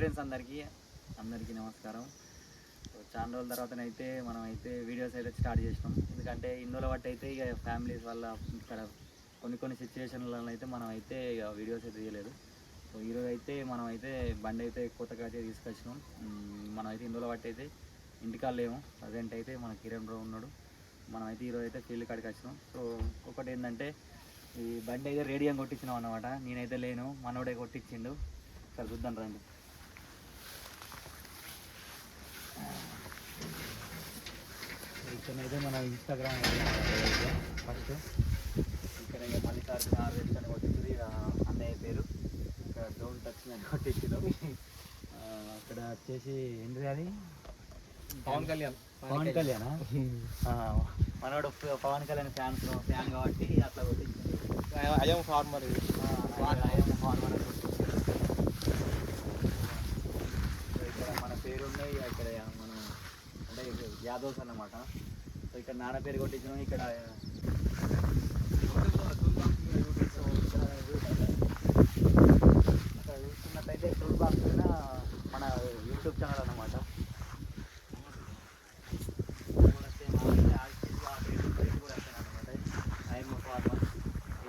Friends అందరికీ అందరికీ నమస్కారం. సో చాలా రోజుల తర్వాతనైతే మనం అయితే వీడియోస్ అయితే స్టార్ట్ చేసినాం. ఎందుకంటే ఇందులో బట్టి అయితే ఇక ఫ్యామిలీస్ వల్ల ఇక్కడ కొన్ని కొన్ని సిచ్యువేషన్లలో అయితే మనం అయితే ఇక వీడియోస్ అయితే తీయలేదు. సో ఈరోజు అయితే మనం అయితే బండి అయితే కొత్తగా అయితే తీసుకొచ్చినాం. మనం అయితే ఇందులో బట్టి అయితే ఇంటికాడ లేము. ప్రజెంట్ అయితే మన కిరణ్ రావు ఉన్నాడు. మనం అయితే ఈరోజు అయితే ఫీల్డ్ కాడికి వచ్చినాం. సో ఒకటి ఏంటంటే ఈ బండి అయితే రేడియం కొట్టించినాం అన్నమాట. నేనైతే లేను. మనోడే కొట్టించిండు. సరే చూద్దాం రండి. ఇక్కడైతే మన ఇన్స్టాగ్రామ్ ఫస్ట్ ఇక్కడ ఇక మల్లికార్జున హార్వెస్ట్ అని కొట్టింది అన్నయ్య పేరు. ఇక్కడ డోంట్ టచ్ అని కొట్టించడం అక్కడ వచ్చేసి ఏంటి అది? పవన్ కళ్యాణ్. పవన్ కళ్యాణ్? మనోడు పవన్ కళ్యాణ్ ఫ్యాన్స్ ఫ్యాన్ కాబట్టి అట్లా కొట్టించింది అయ్యం ఫార్మర్ ఇక్కడ మన పేరు ఉన్నాయి ఇక్కడ అంటే యాదవ్స్ అన్నమాట. సో ఇక్కడ నాన్న పేరు కొట్టించడం ఇక్కడ చూస్తున్నట్టయితే టూల్ బాక్స్ మీద మన యూట్యూబ్ ఛానల్ అన్నమాట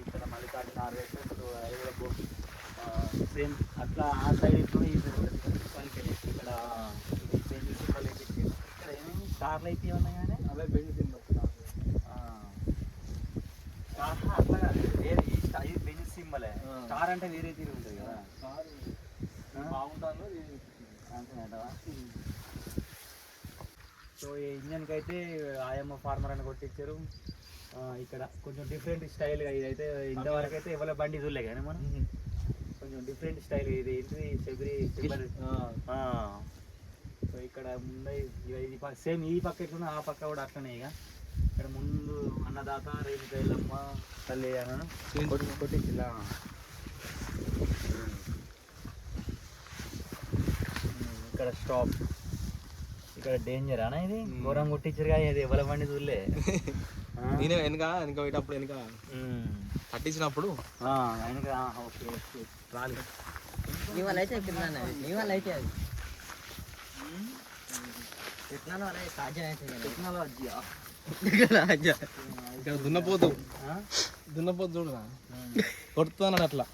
ఇక్కడ మల్లికార్జున హార్వెస్టర్ సేమ్ అట్లా ఆ సైడ్ ఇప్పుడు ఈ సైడ్ కూడా పలికెళ్ళి ఇక్కడ ఇది పెళ్ళి సింబల్ అయితే ఇచ్చిండు. ఇక్కడ ఏమేమి కార్లు అయితే ఉన్నాయి కానీ అదే బెంజ్ సినిమా ఆ, ఆహా, అట్లా కాదు వేరే ఈ స్టా- ఇది బెంజ్ సింబలే ఆ. స్టార్ అంటే వేరే తీరు ఉంటుంది కదా ఆ? బాగుంటాను అంతేనంటావా? సో అయితే ఆయమ్మ ఫార్మర్ అని కొట్టించారు. ఇక్కడ కొంచెం డిఫరెంట్ స్టైల్గా ఇదైతే ఇంతవరకు అయితే ఎవరి బండి చూడలే కానీ మనం. కొంచెం డిఫరెంట్ స్టైల్ ఇది ఏంటిది? ఆ. సో ఇక్కడ ముందే ఇది సేమ్ ఈ పక్క ఎట్లున్నా ఆ పక్క కూడా అట్లనే ఇక ఇక్కడ ముందు అన్నదాత రేణుకైలమ్మ తల్లి అని కొట్టి కొట్టించిలా ఇక్కడ స్టాప్. ఇక్కడ డేంజర్ అనా ఇది. ఘోరం కొట్టించారు కానీ ఇది ఎవరి బండి చూడలే? నేను వెనక వెనక పోయేటప్పుడు వెనక. ఆయనకి ఆ, ఓకే ఓకే. రాలి. నీ వల్ల అయితే ఎక్కినాను అది? నీ వల్ల అయితే అది ఎట్లా అనే సాధ్యం అయితే టెక్నాలజీ. ఇక్కడ దున్నపోతు. దున్నపోతు చూడు కొడుతున్నాడు అట్లా.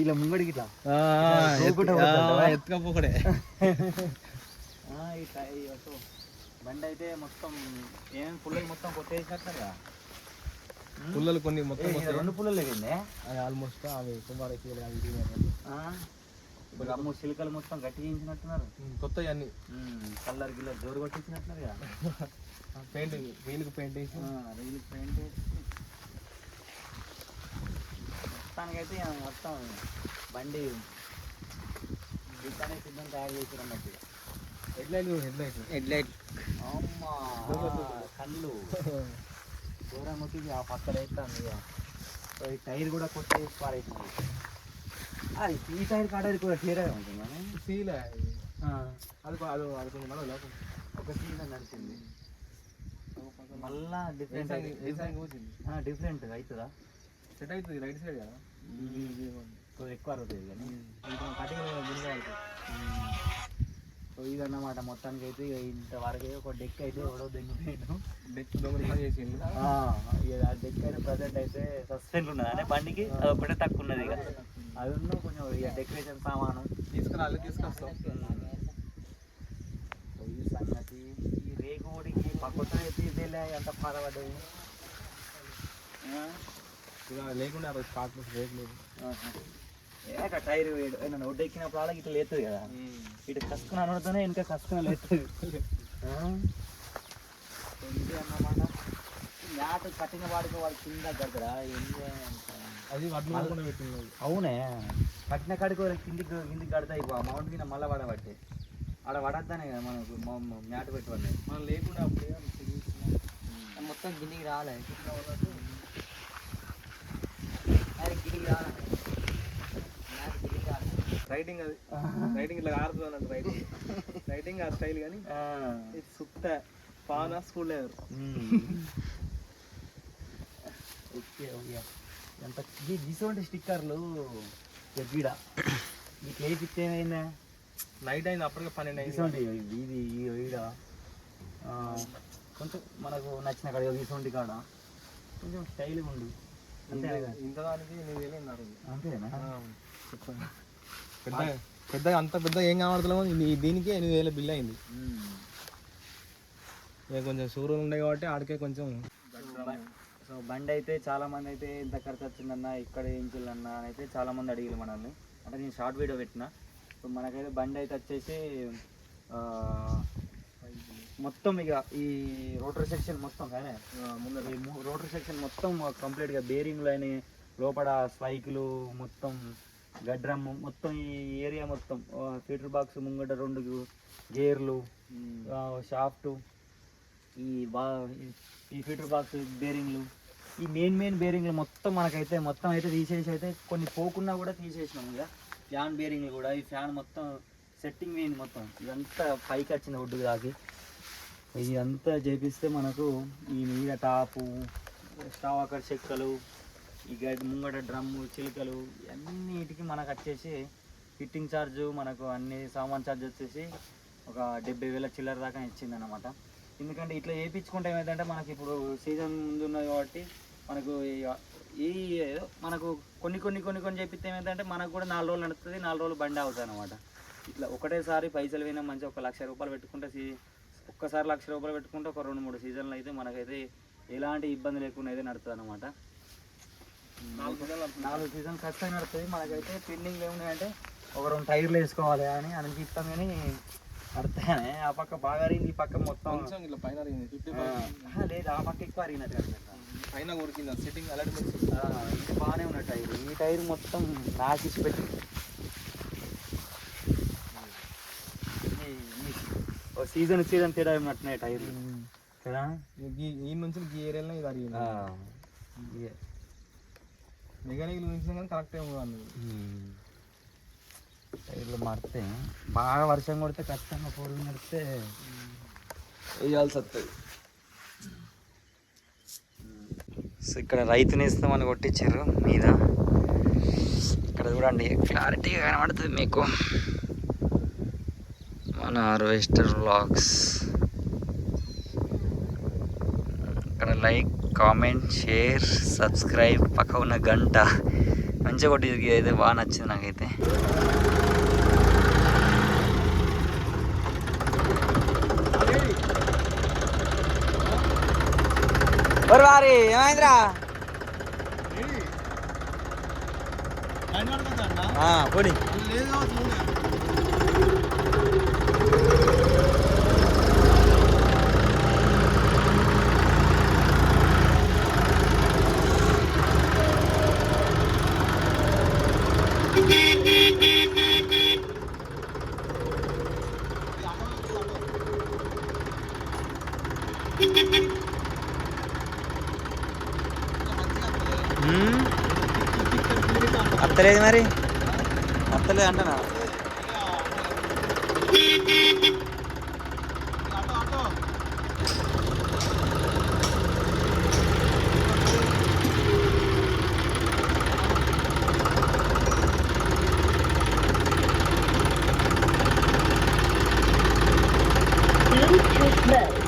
ఇలా ముంగడికి ఇట్లా ఆ, దూకుట ఎత్తుకపోకడే బండి అయితే మొత్తం ఏమేమి పుల్లలు మొత్తం కొట్టేసినట్టుగా పుల్లలు కొన్ని మొత్తం రెండు పుల్లలు లేదండి ఆల్మోస్ట్ అవి సుమారు ఎక్కువ ఇప్పుడు అమ్ము చిలుకలు మొత్తం గట్టి చేయించినట్టున్నారు ఉమ్, కొత్తవి అన్ని కలర్ గిల్లర్ జోరు కొట్టించినట్టున్నారు కదా పెయింటింగ్ వీళ్ళకి పెయింట్ వేసి రైలు పెయింట్ వేసి మొత్తానికైతే మొత్తం బండి దిగ్గానే సిద్ధం తయారు చేసారు అన్నట్టు. Head light head light head light అమ్మా కళ్ళు. దూరం కొట్టి ఆ పక్కన వేస్తాను ఇక. సో ఈ టైర్ కూడా కొట్టేసి పారేసింది. అది ఈ టైర్ కాడది కూడా క్లియర్గా ఉంటుంది సీల్ అది అది అది కొంచెం మన లోపల ఒక సీజన్ నడిచింది. మళ్ళా డిఫరెంట్ డిఫరెంట్ అవుతుందా? సెట్ అవుతుంది రైట్ సైడ్ కదా? ఎక్కువ అవుతుంది కానీ కటింగ్ గురిగా సో ఇదన్నమాట మొత్తానికి అయితే ఇంతవరకు ఒక డెక్ అయితే ఎవడో దిగిపోయాను డెక్ దొంగ ఆ డెక్ అయితే ప్రజెంట్ అయితే సస్పెండ్ ఉన్నది. అంటే బండికి అది ఒకటే తక్కువ ఉన్నది ఇక. అది ఉన్న కొంచెం ఇక డెకరేషన్ సామాను. తీసుకురాలి తీసుకొస్తాం. ఈ సంగతి ఈ రేగు పక్కన అయితే ఇదేలే ఎంత బాధపడ్డది లేకుండా ఆ రోజు స్టార్ట్ రేట్ లేదు. ఆహా. ఏ అక్కడ టైర్ ఏదైనా ఒడ్డు ఎక్కినప్పుడు అలా ఇట్లా లేతుంది కదా. ఇటు కసుకుని అనడుతూనే ఇంకా కసుకుని లేస్తుంది ఏంటి అన్నమాట మ్యాట్ కట్టిన వాడికి వాడు కింద అంత- అది అవునే. కట్టిన కాడికి కిందికి కిందికి కడతాయి మౌంట్ కింద మళ్ళీ పడబట్టే ఆడ పడద్దానే కదా మనకు మ్యాట్ పెట్టుకోండి మనం లేకుండా అప్పుడే మొత్తం గిన్నెకి రాలే. రైటింగ్ అది. రైటింగ్ ఇట్లా ఆడుతుంది అన్నట్టు రైటింగ్ రైటింగ్ ఆ స్టైల్ కానీ సుత్త. పాన స్కూల్ లేదు ఓకే ఓకే. ఎంత ఇటువంటి స్టిక్కర్లు? ఎగ్గిడ ఇట్లా వేపిస్తే ఏమైందా? నైట్ అయింది అప్పటికే పన్నెండు అయింది. ఇది ఈ ఈడ కొంచెం మనకు నచ్చిన కాడ ఇటువంటి కాడ. కొంచెం స్టైల్గా ఉండు. ఇంత పెద్ద పెద్దగా అంత పెద్దగా ఏం కనబడతలేమో ఇది- దీనికి ఎనిమిది వేల బిల్ అయింది. కొంచెం సూర్యులు ఉన్నాయి కాబట్టి ఆడికే కొంచెం సో బండి అయితే చాలా మంది అయితే ఎంత ఖర్చు వచ్చిందన్న ఇక్కడ ఏం చేయాలన్న అని అయితే చాలా మంది అడిగారు మనల్ని. అంటే నేను షార్ట్ వీడియో పెట్టిన. సో మనకైతే బండి అయితే వచ్చేసి ఆ, మొత్తం ఇక ఈ రోటర్ సెక్షన్ మొత్తం కానీ ముందు రోటర్ సెక్షన్ మొత్తం కంప్లీట్గా బేరింగ్లు అయినాయి. లోపల స్పైకులు మొత్తం గడ్రమ్ మొత్తం ఈ ఏరియా మొత్తం. ఫీటర్ బాక్స్ ముంగట రెండు గేర్లు షాఫ్ట్ ఈ బా ఈ- ఈ ఫీటర్ బాక్స్ బేరింగ్లు ఈ మెయిన్ మెయిన్ బేరింగ్లు మొత్తం మనకైతే మొత్తం అయితే తీసేసి అయితే కొన్ని పోకుండా కూడా తీసేసినాం ఇక. ఫ్యాన్ బేరింగ్లు కూడా ఈ ఫ్యాన్ మొత్తం సెట్టింగ్ వేయింది మొత్తం. ఇదంతా పైకి వచ్చింది ఒడ్డు దాకి ఇది అంతా చేపిస్తే మనకు ఈ మీద టాపు స్టవ్ చెక్కలు ఈ గడ్డి ముంగట డ్రమ్ము చిలుకలు అన్నిటికీ మనకు వచ్చేసి ఫిట్టింగ్ ఛార్జ్ మనకు అన్ని సామాన్ ఛార్జ్ వచ్చేసి ఒక డెబ్బై వేల చిల్లర దాకా ఇచ్చింది అనమాట ఎందుకంటే ఇట్లా చేయించుకుంటే ఏమైందంటే మనకి ఇప్పుడు సీజన్ ముందు ఉన్నది కాబట్టి మనకు ఈ- మనకు కొన్ని కొన్ని కొన్ని కొన్ని చేపిస్తే ఏమైందంటే మనకు కూడా నాలుగు రోజులు నడుస్తుంది నాలుగు రోజులు బండి అవుతుంది అనమాట ఇట్లా ఒకటేసారి పైసలు పోయినా మంచి ఒక లక్ష రూపాయలు పెట్టుకుంటే ఒక్కసారి లక్ష రూపాయలు పెట్టుకుంటే ఒక రెండు మూడు సీజన్లు అయితే మనకైతే ఎలాంటి ఇబ్బంది లేకుండా అయితే నడుస్తుంది అనమాట నాలుగు సీజన్ ఖచ్చితంగా నడుస్తుంది. మనకైతే పెండింగ్ ఏమున్నాయంటే ఒక రెండు టైర్లు వేసుకోవాలి అని అనిపిస్తాం కానీ నడుస్తానే ఆ పక్క బాగా అరిగింది ఈ పక్క మొత్తం ఇట్లా పైన లేదు ఆ పక్క ఎక్కువ అరిగినట్టు కనిపిస్తుంది. పైన కొరికింది సెట్టింగ్ అలాంటి బాగానే ఉన్న టైర్ ఈ టైర్ మొత్తం నాకిసి పెట్టి సీజన్ సీజన్ తేడా ఉన్నట్టున్నాయి టైర్ కదా? ఈ నుంచి ఈ ఏరియాలో ఇది అడిగింది. మెకానికల్ నుంచి కానీ కరెక్ట్ ఏమో టైర్లు మారితే బాగా వర్షం కొడితే ఖచ్చితంగా ఫోర్ నడిస్తే వేయాల్సి వస్తుంది. సో ఇక్కడ రైతుని ఇస్తామని కొట్టించారు మీద. ఇక్కడ చూడండి క్లారిటీగా కనబడుతుంది మీకు. మన హార్వెస్టర్ వ్లాగ్స్. ఇక్కడ లైక్ కామెంట్ షేర్ సబ్స్క్రైబ్ పక్క ఉన్న గంట. మంచిగా కొట్టి అయితే బాగా నచ్చింది నాకైతే. వారి? ఏమైందిరా? పోనీ. smell.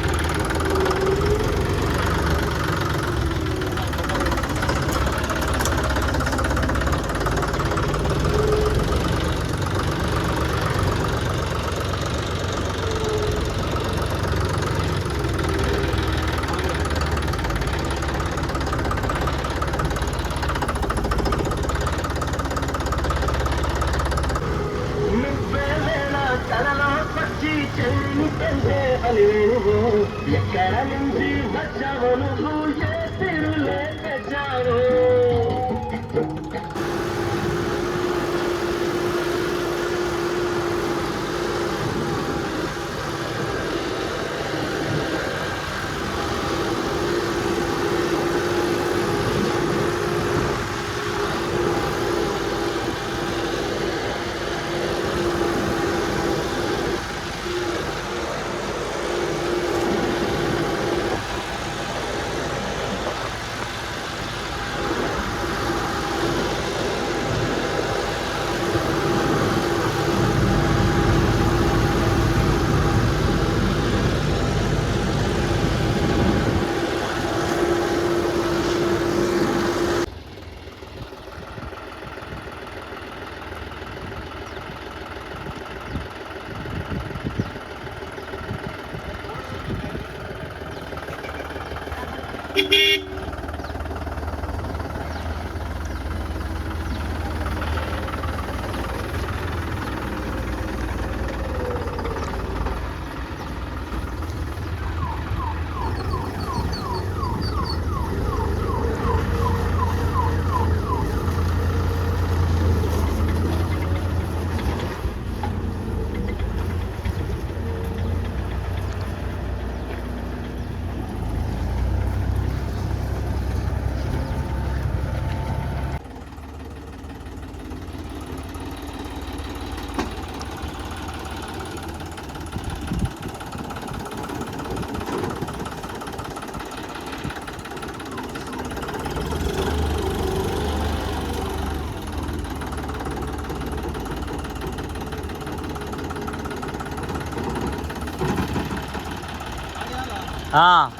ఆ.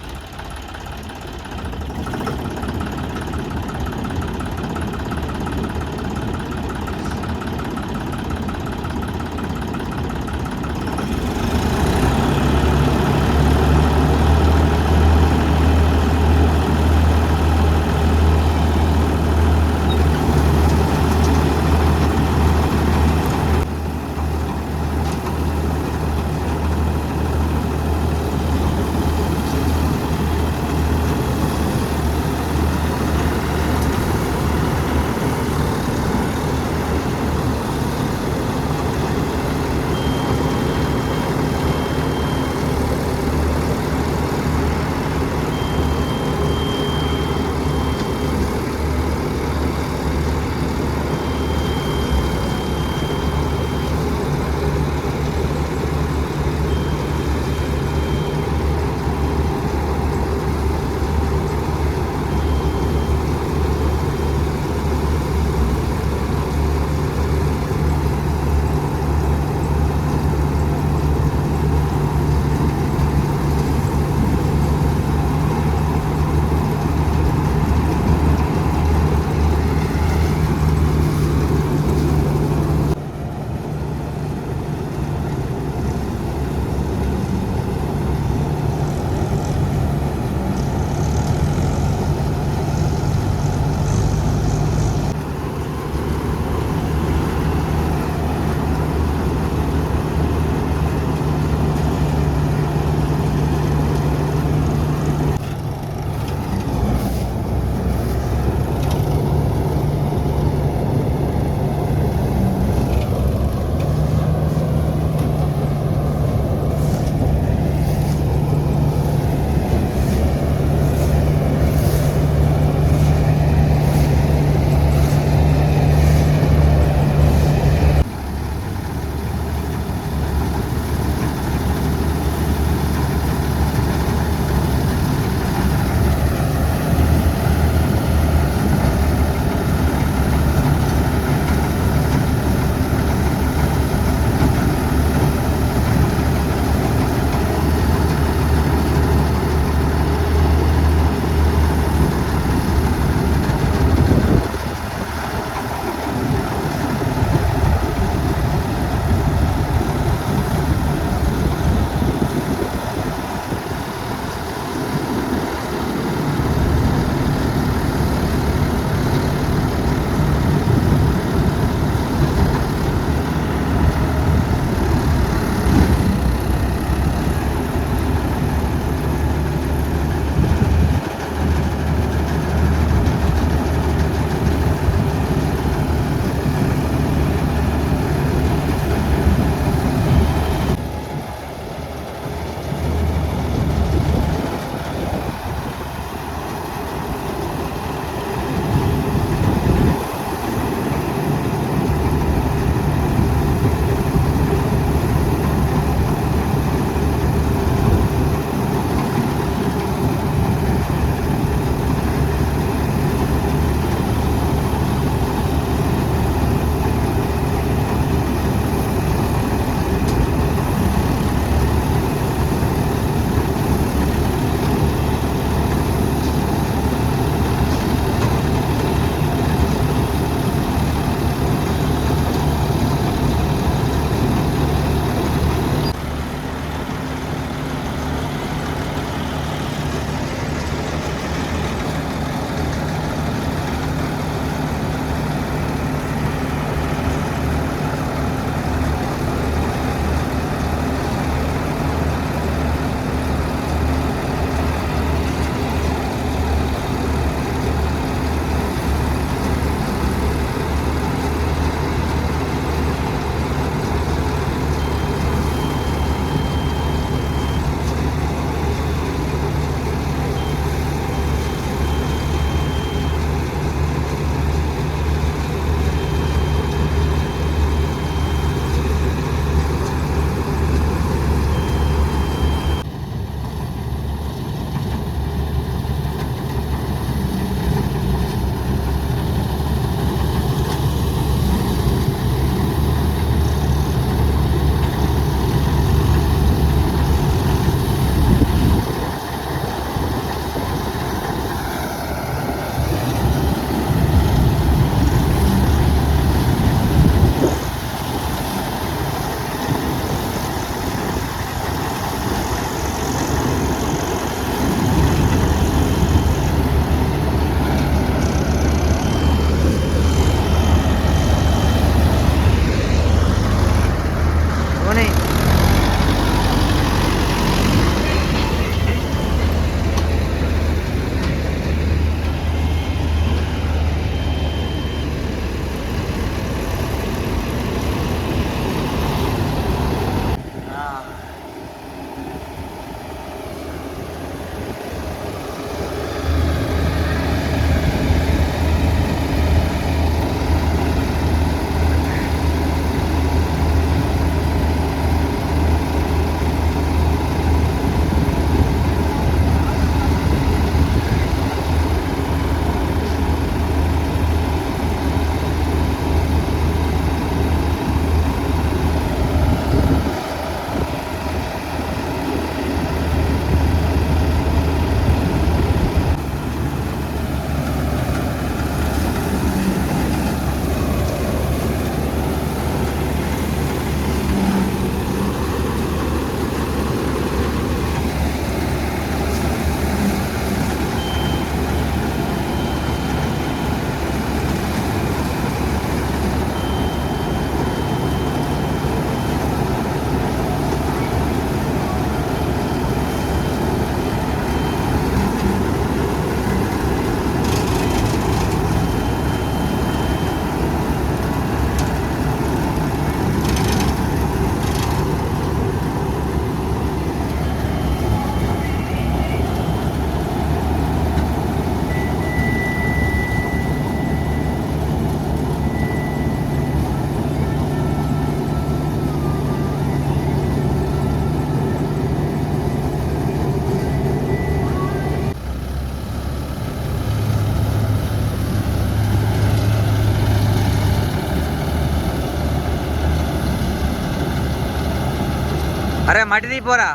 మట్టి తీపోరా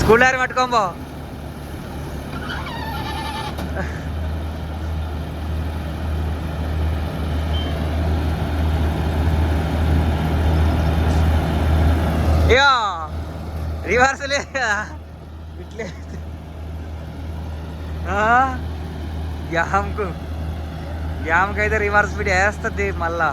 స్కూల్ దారి పట్టుకోంబో ఇక రివర్స్ లేదు కదా ఇట్లే. యామ్కు యామ్కి అయితే రివర్స్ స్పీడ్ వేస్తుంది మళ్ళా.